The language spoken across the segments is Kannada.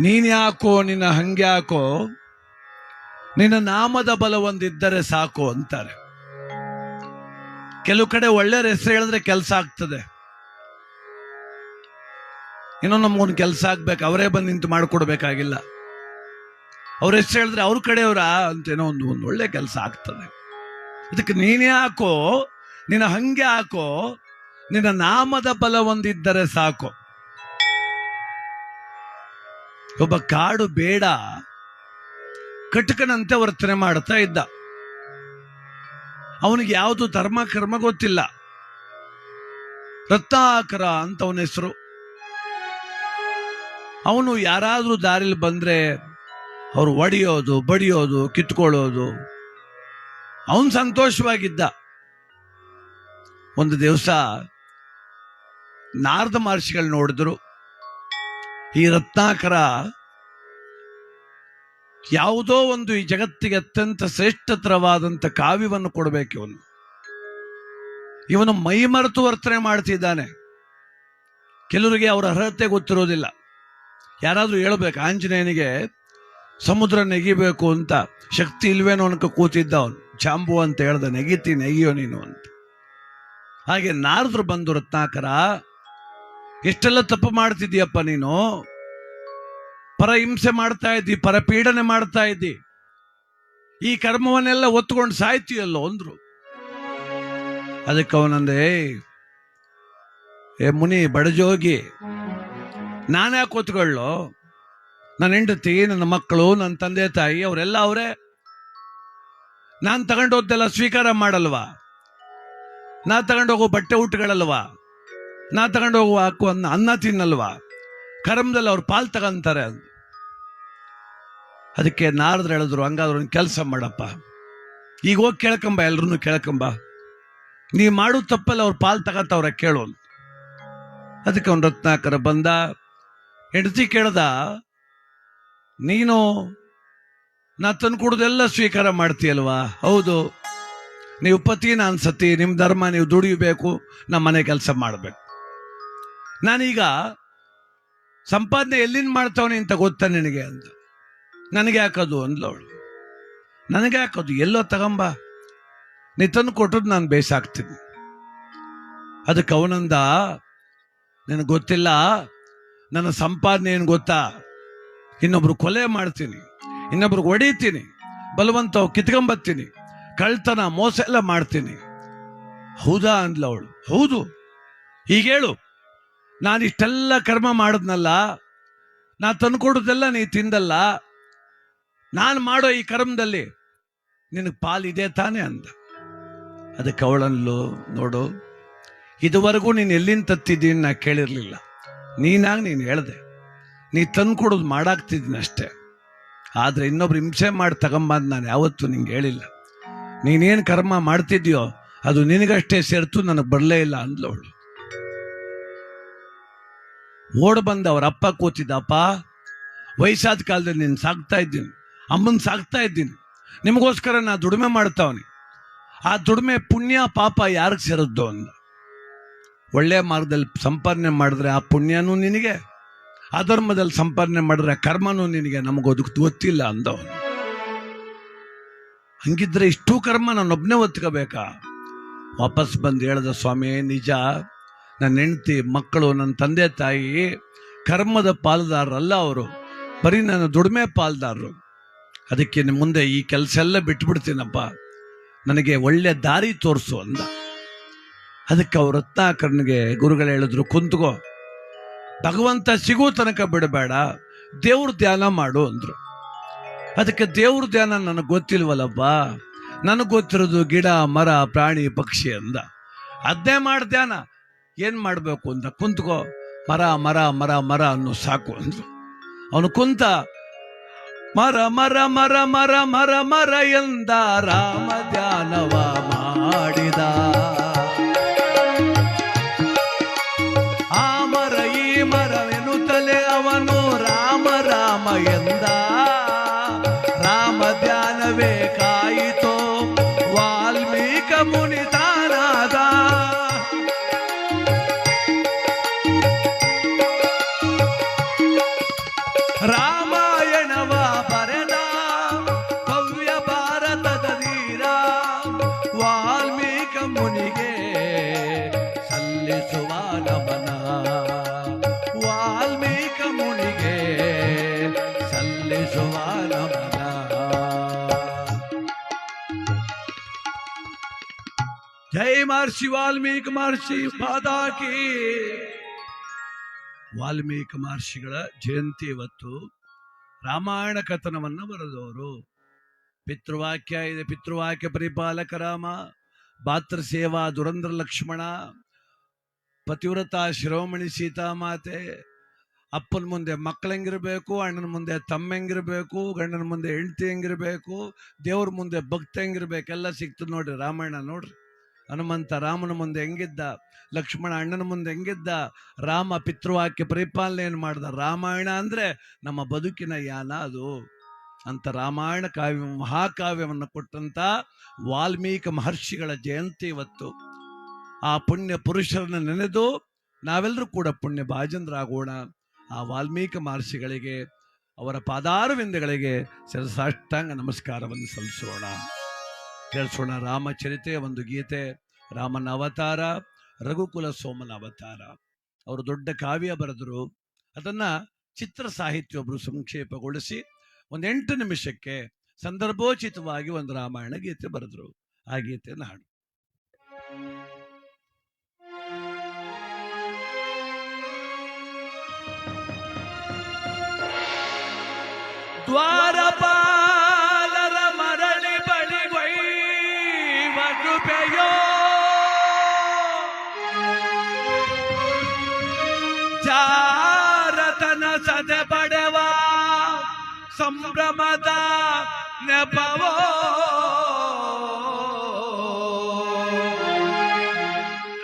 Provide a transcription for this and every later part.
ನೀನ್ ಯಾಕೋ, ನಿನ್ನ ಹಂಗ್ಯಾಕೋ ನಿನ್ನ ನಾಮದ ಬಲ ಒಂದಿದ್ದರೆ ಸಾಕು ಅಂತಾರೆ. ಕೆಲವು ಕಡೆ ಒಳ್ಳೆ ಹೆಸರು ಹೇಳಿದ್ರೆ ಕೆಲಸ ಆಗ್ತದೆ. ಇನ್ನೊಂದು ನಮ್ಗೊಂದು ಕೆಲಸ ಆಗ್ಬೇಕು, ಅವರೇ ಬಂದು ನಿಂತು ಮಾಡಿಕೊಡ್ಬೇಕಾಗಿಲ್ಲ. ಅವ್ರ ಹೆಸರು ಹೇಳಿದ್ರೆ ಅವ್ರ ಕಡೆಯವರ ಅಂತೇನೋ ಒಂದು ಒಂದು ಒಳ್ಳೆ ಕೆಲಸ ಆಗ್ತದೆ. ಅದಕ್ಕೆ ನೀನೇ ಹಾಕೋ ನಿನ್ನ ಹಂಗೆ ಹಾಕೋ ನಿನ್ನ ನಾಮದ ಬಲ ಒಂದಿದ್ದರೆ ಸಾಕು. ಒಬ್ಬ ಕಾಡು ಬೇಡ. ಕಟಕನಂತೆ ವರ್ತನೆ ಮಾಡ್ತಾ ಇದ್ದ. ಅವನಿಗೆ ಯಾವುದು ಧರ್ಮ, ಕರ್ಮ ಗೊತ್ತಿಲ್ಲ. ರತ್ನಾಕರ ಅಂತ ಅವನ ಹೆಸರು. ಅವನು ಯಾರಾದರೂ ದಾರಿಲಿ ಬಂದ್ರೆ ಅವರು ಒಡೆಯೋದು, ಬಡಿಯೋದು, ಕಿತ್ಕೊಳ್ಳೋದು. ಅವನು ಸಂತೋಷವಾಗಿದ್ದ. ಒಂದು ದಿವಸ ನಾರದ ಮಹರ್ಷಿಗಳು ನೋಡಿದ್ರು. ಈ ರತ್ನಾಕರ ಯಾವುದೋ ಒಂದು ಈ ಜಗತ್ತಿಗೆ ಅತ್ಯಂತ ಶ್ರೇಷ್ಠತರವಾದಂಥ ಕಾವ್ಯವನ್ನು ಕೊಡಬೇಕು ಇವನು. ಇವನು ಮೈಮರೆತು ವರ್ತನೆ ಮಾಡ್ತಿದ್ದಾನೆ. ಕೆಲವರಿಗೆ ಅವರ ಅರ್ಹತೆ ಗೊತ್ತಿರೋದಿಲ್ಲ. ಯಾರಾದರೂ ಹೇಳ್ಬೇಕು, ಆಂಜನೇಯನಿಗೆ ಸಮುದ್ರ ನೆಗಿಬೇಕು ಅಂತ ಶಕ್ತಿ ಇಲ್ವೇನೋ ಅನ್ಕ ಕೂತಿದ್ದ ಅವನು. ಜಾಂಬು ಅಂತ ಹೇಳ್ದ, ನೆಗಿತಿ, ನೆಗಿಯೋ ನೀನು ಅಂತ. ಹಾಗೆ ನಾರದ್ರು ಬಂದು, ರತ್ನಾಕರ ಎಷ್ಟೆಲ್ಲ ತಪ್ಪು ಮಾಡ್ತಿದ್ದೀಯಪ್ಪ ನೀನು? ಪರ ಹಿಂಸೆ ಮಾಡ್ತಾ ಇದ್ದಿ ಪರ ಪೀಡನೆ ಮಾಡ್ತಾ ಇದ್ದಿ. ಈ ಕರ್ಮವನ್ನೆಲ್ಲ ಒತ್ಕೊಂಡು ಸಾಯ್ತೀಯಲ್ಲೋ ಅಂದ್ರು. ಅದಕ್ಕೆ ಅವನಂದೆ, ಏ ಮುನಿ, ಬಡಜೋಗಿ ನಾನ್ಯಾಕೆ ಒತ್ಕೊಳ್ಳೋ ನನ್ನ ಹೆಂಡತಿ, ನನ್ನ ಮಕ್ಕಳು ನನ್ನ ತಂದೆ ತಾಯಿ, ಅವರೆಲ್ಲ ಅವರೇ. ನಾನು ತಗೊಂಡೋದ್ದೆಲ್ಲ ಸ್ವೀಕಾರ ಮಾಡಲ್ವಾ? ನಾ ತಗೊಂಡೋಗೋ ಬಟ್ಟೆ ಊಟಗಳಲ್ವಾ? ನಾ ತಗೊಂಡು ಹೋಗುವ ಹಾಕು ಅನ್ನ ಅನ್ನ ತಿನ್ನಲ್ವಾ? ಕರ್ಮದಲ್ಲಿ ಅವ್ರು ಪಾಲ್ ತಗೊಂತಾರೆ. ಅದಕ್ಕೆ ನಾರದ್ರು ಹೇಳಿದ್ರು, ಹಂಗಾದ್ರೆ ಕೆಲಸ ಮಾಡಪ್ಪ. ಈಗ ಹೋಗಿ ಕೇಳ್ಕೊಂಬ ಎಲ್ರೂ ಕೇಳ್ಕೊಂಬ. ನೀ ಮಾಡು ತಪ್ಪಲ್ಲಿ ಅವ್ರು ಪಾಲ್ ತಗತ್ತವ್ರ ಕೇಳು. ಅದಕ್ಕೆ ಅವ್ನು ರತ್ನಾಕರ ಬಂದ, ಹೆಂಡತಿ ಕೇಳ್ದ, ನೀನು ನಾ ತಂದ್ಕೊಡೋದೆಲ್ಲ ಸ್ವೀಕಾರ ಮಾಡ್ತೀಯಲ್ವಾ? ಹೌದು. ನೀವು ಪತಿ, ನಾನು ಸತಿ ನಿಮ್ಮ ಧರ್ಮ, ನೀವು ದುಡಿಯಬೇಕು ನಮ್ಮ ಮನೆ ಕೆಲಸ ಮಾಡಬೇಕು. ನಾನೀಗ ಸಂಪಾದನೆ ಎಲ್ಲಿಂದ ಮಾಡ್ತಾವನೆ ಅಂತ ಗೊತ್ತಾ ನಿನಗೆ ಅಂತ. ನನಗೆ ಹಾಕೋದು ಅಂದ್ಲವಳು ನನಗೆ ಹಾಕೋದು ಎಲ್ಲೋ ತಗೊಂಬ. ನೀ ತಂದು ಕೊಟ್ಟದ್ದು ನಾನು ಬೇಸಾಗ್ತೀನಿ ಅದಕ್ಕೆ ಅವನಂದ, ನಿನಗೆ ಗೊತ್ತಿಲ್ಲ? ನನ್ನ ಸಂಪಾದನೆ ಏನು ಗೊತ್ತಾ? ಇನ್ನೊಬ್ರು ಕೊಲೆ ಮಾಡ್ತೀನಿ. ಇನ್ನೊಬ್ರು ಹೊಡಿತೀನಿ. ಬಲವಂತ ಕಿತ್ಕೊಂಬತ್ತೀನಿ. ಕಳ್ತನ ಮೋಸ ಎಲ್ಲ ಮಾಡ್ತೀನಿ. ಹೌದಾ ಅಂದ್ಲ ಅವಳು. ಹೌದು. ಹೀಗೇಳು ನಾನು ಇಷ್ಟೆಲ್ಲ ಕರ್ಮ ಮಾಡಿದ್ನಲ್ಲ ನಾ ತಂದ್ಕೊಡೋದೆಲ್ಲ ನೀ ತಿಂದಲ್ಲ, ನಾನು ಮಾಡೋ ಈ ಕರ್ಮದಲ್ಲಿ ನಿನಗೆ ಪಾಲಿದೆ ತಾನೇ ಅಂತ ಅದಕ್ಕೆ ಅವಳಲ್ಲೂ ನೋಡು, ಇದುವರೆಗೂ ನೀನು ಎಲ್ಲಿಂದ ತತ್ತಿದ್ದೀನಿ ನಾ ಕೇಳಿರಲಿಲ್ಲ. ನೀನಾಗ ನೀನು ಹೇಳ್ದೆ, ನೀ ತಂದ್ಕೊಡೋದು ಮಾಡಾಕ್ತಿದ್ದೀನಿ ಅಷ್ಟೇ. ಆದರೆ ಇನ್ನೊಬ್ರು ಹಿಂಸೆ ಮಾಡಿ ತಗೊಂಬಂದು ನಾನು ಯಾವತ್ತೂ ನಿಂಗೆ ಹೇಳಿಲ್ಲ. ನೀನೇನು ಕರ್ಮ ಮಾಡ್ತಿದ್ಯೋ, ಅದು ನಿನಗಷ್ಟೇ ಸೇರ್ತು, ನನಗೆ ಬರಲೇ ಇಲ್ಲ ಅಂದ್ಲವಳು. ಓಡ್ ಬಂದ ಅವ್ರ ಅಪ್ಪ ಕೂತಿದ್ದಪ್ಪ ವಯಸ್ಸಾದ ಕಾಲದಲ್ಲಿ ನೀನು ಸಾಕ್ತಾ ಇದ್ದೀನಿ, ಅಮ್ಮನ ಸಾಕ್ತಾ ಇದ್ದೀನಿ, ನಿಮಗೋಸ್ಕರ ನಾ ದುಡಿಮೆ ಮಾಡ್ತಾವನಿ. ಆ ದುಡಿಮೆ ಪುಣ್ಯ ಪಾಪ ಯಾರಿಗೆ ಸೇರಿದ್ದು? ಅಂದ. ಒಳ್ಳೆ ಮಾರ್ಗದಲ್ಲಿ ಸಂಪಾದನೆ ಮಾಡಿದ್ರೆ ಆ ಪುಣ್ಯನೂ ನಿನಗೆ, ಅಧರ್ಮದಲ್ಲಿ ಸಂಪಾದನೆ ಮಾಡಿದ್ರೆ ಕರ್ಮನೂ ನಿನಗೆ ನಮಗೋದು ಗೊತ್ತಿಲ್ಲ ಅಂದವನು. ಹಂಗಿದ್ರೆ ಇಷ್ಟೂ ಕರ್ಮ ನಾನೊಬ್ಬನೇ ಒತ್ಕೋಬೇಕಾ? ವಾಪಸ್ ಬಂದು ಹೇಳ್ದ, ಸ್ವಾಮಿ, ನಿಜ ನನ್ನ ಹೆಂಡತಿ, ಮಕ್ಕಳು, ನನ್ನ ತಂದೆ, ತಾಯಿ ಕರ್ಮದ ಪಾಲುದಾರರಲ್ಲ ಅವರು. ಬರೀ ನನ್ನ ದುಡಿಮೆ ಪಾಲುದಾರರು. ಅದಕ್ಕೆ ಮುಂದೆ ಈ ಕೆಲಸ ಎಲ್ಲ ಬಿಟ್ಬಿಡ್ತೀನಪ್ಪ. ನನಗೆ ಒಳ್ಳೆ ದಾರಿ ತೋರಿಸು ಅಂದ. ಅದಕ್ಕೆ ಅವ್ರ ರತ್ನಾಕರ್ನಿಗೆ ಗುರುಗಳು ಹೇಳಿದ್ರು, ಕುಂತ್ಕೋ. ಭಗವಂತ ಸಿಗೋ ತನಕ ಬಿಡಬೇಡ, ದೇವ್ರ ಧ್ಯಾನ ಮಾಡು ಅಂದರು. ಅದಕ್ಕೆ ದೇವ್ರ ಧ್ಯಾನ ನನಗೆ ಗೊತ್ತಿಲ್ವಲ್ಲಪ್ಪ. ನನಗೆ ಗೊತ್ತಿರೋದು ಗಿಡ, ಮರ, ಪ್ರಾಣಿ, ಪಕ್ಷಿ ಅಂದ. ಅದನ್ನೇ ಮಾಡಿ ಧ್ಯಾನ. ಏನ್ ಮಾಡಬೇಕು ಅಂತ ಕುಂತ್ಕೋ, ಮರ ಮರ ಮರ ಮರ ಅನ್ನೋ ಸಾಕು ಅಂದ್ರು. ಅವನು ಕುಂತ, ಮರ ಮರ ಮರ ಮರ ಮರ ಮರ ಎಂದ ರಾಮ ಧ್ಯಾನವ ಮಾಡಿದ. ಆ ಮರ ಈ ಮರವೆನುತ್ತಲೇ ಅವನು ರಾಮ ರಾಮ ಎಂದ ಮಹರ್ಷಿ, ವಾಲ್ಮೀಕಿ ಮಹರ್ಷಿ ಪಾದಾಕಿ ವಾಲ್ಮೀಕಿ ಮಹರ್ಷಿಗಳ ಜಯಂತಿ ಇವತ್ತು. ರಾಮಾಯಣ ಕಥನವನ್ನ ಬರೆದವರು. ಪಿತೃವಾಕ್ಯ ಇದೆ, ಪಿತೃವಾಕ್ಯ ಪರಿಪಾಲಕ ರಾಮ, ಭಾತೃ ಸೇವಾ ದುರಂದ್ರ ಲಕ್ಷ್ಮಣ, ಪತಿವ್ರತ ಶಿರೋಮಣಿ ಸೀತಾಮಾತೆ, ಅಪ್ಪನ ಮುಂದೆ ಮಕ್ಕಳು ಹೆಂಗಿರ್ಬೇಕು, ಅಣ್ಣನ ಮುಂದೆ ತಮ್ಮ ಹೆಂಗಿರ್ಬೇಕು, ಗಂಡನ ಮುಂದೆ ಹೆಂಡತಿ ಹೆಂಗಿರ್ಬೇಕು, ದೇವ್ರ ಮುಂದೆ ಭಕ್ತ ಹೆಂಗಿರ್ಬೇಕು, ಎಲ್ಲ ಸಿಕ್ತು ನೋಡ್ರಿ ರಾಮಾಯಣ ನೋಡ್ರಿ. ಹನುಮಂತ ರಾಮನ ಮುಂದೆ ಹೆಂಗಿದ್ದ? ಲಕ್ಷ್ಮಣ ಅಣ್ಣನ ಮುಂದೆ ಹೆಂಗಿದ್ದ? ರಾಮ ಪಿತೃವಾಕ್ಯ ಪರಿಪಾಲನೆಯನ್ನು ಮಾಡ್ದ. ರಾಮಾಯಣ ಅಂದರೆ ನಮ್ಮ ಬದುಕಿನ ಯಾನ ಅದು. ಅಂತ ರಾಮಾಯಣ ಕಾವ್ಯ, ಮಹಾಕಾವ್ಯವನ್ನು ಕೊಟ್ಟಂತ ವಾಲ್ಮೀಕಿ ಮಹರ್ಷಿಗಳ ಜಯಂತಿ ಇವತ್ತು. ಆ ಪುಣ್ಯ ಪುರುಷರನ್ನು ನೆನೆದು ನಾವೆಲ್ಲರೂ ಕೂಡ ಪುಣ್ಯ ಭಾಜನರಾಗೋಣ ಆ ವಾಲ್ಮೀಕಿ ಮಹರ್ಷಿಗಳಿಗೆ, ಅವರ ಪಾದಾರವಿಂದಗಳಿಗೆ ಸರಸಾಷ್ಟಾಂಗ ನಮಸ್ಕಾರವನ್ನು ಸಲ್ಲಿಸೋಣ. ಕೇಳಿಸೋಣ. ರಾಮಚರಿತೆ ಒಂದು ಗೀತೆ. ರಾಮನ ಅವತಾರ, ರಘುಕುಲ ಸೋಮನ ಅವತಾರ. ಅವರು ದೊಡ್ಡ ಕಾವ್ಯ ಬರೆದರು. ಅದನ್ನ ಚಿತ್ರ ಸಾಹಿತ್ಯ ಒಬ್ಬರು ಸಂಕ್ಷೇಪಗೊಳಿಸಿ ಒಂದು ಎಂಟು ನಿಮಿಷಕ್ಕೆ ಸಂದರ್ಭೋಚಿತವಾಗಿ ಒಂದು ರಾಮಾಯಣ ಗೀತೆ ಬರೆದರು. ಆ ಗೀತೆ ನಾಡು ದ್ವಾರಪಾಲರ ಬಳಿಗೈವ ಕೃಪೆಯೋ ಜಾರತನ ಸದ ಪಡೆವ ಸಂಭ್ರಮದ ನೆಪವೋ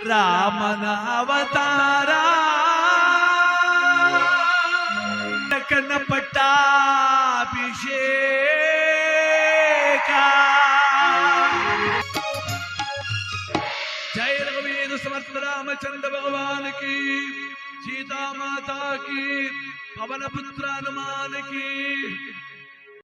ರಾಮನ ಅವತಾರ ಕನ್ನ రామచంద్ర భగవానికి సీతామాతాకి పవన పుత్రానుమానికి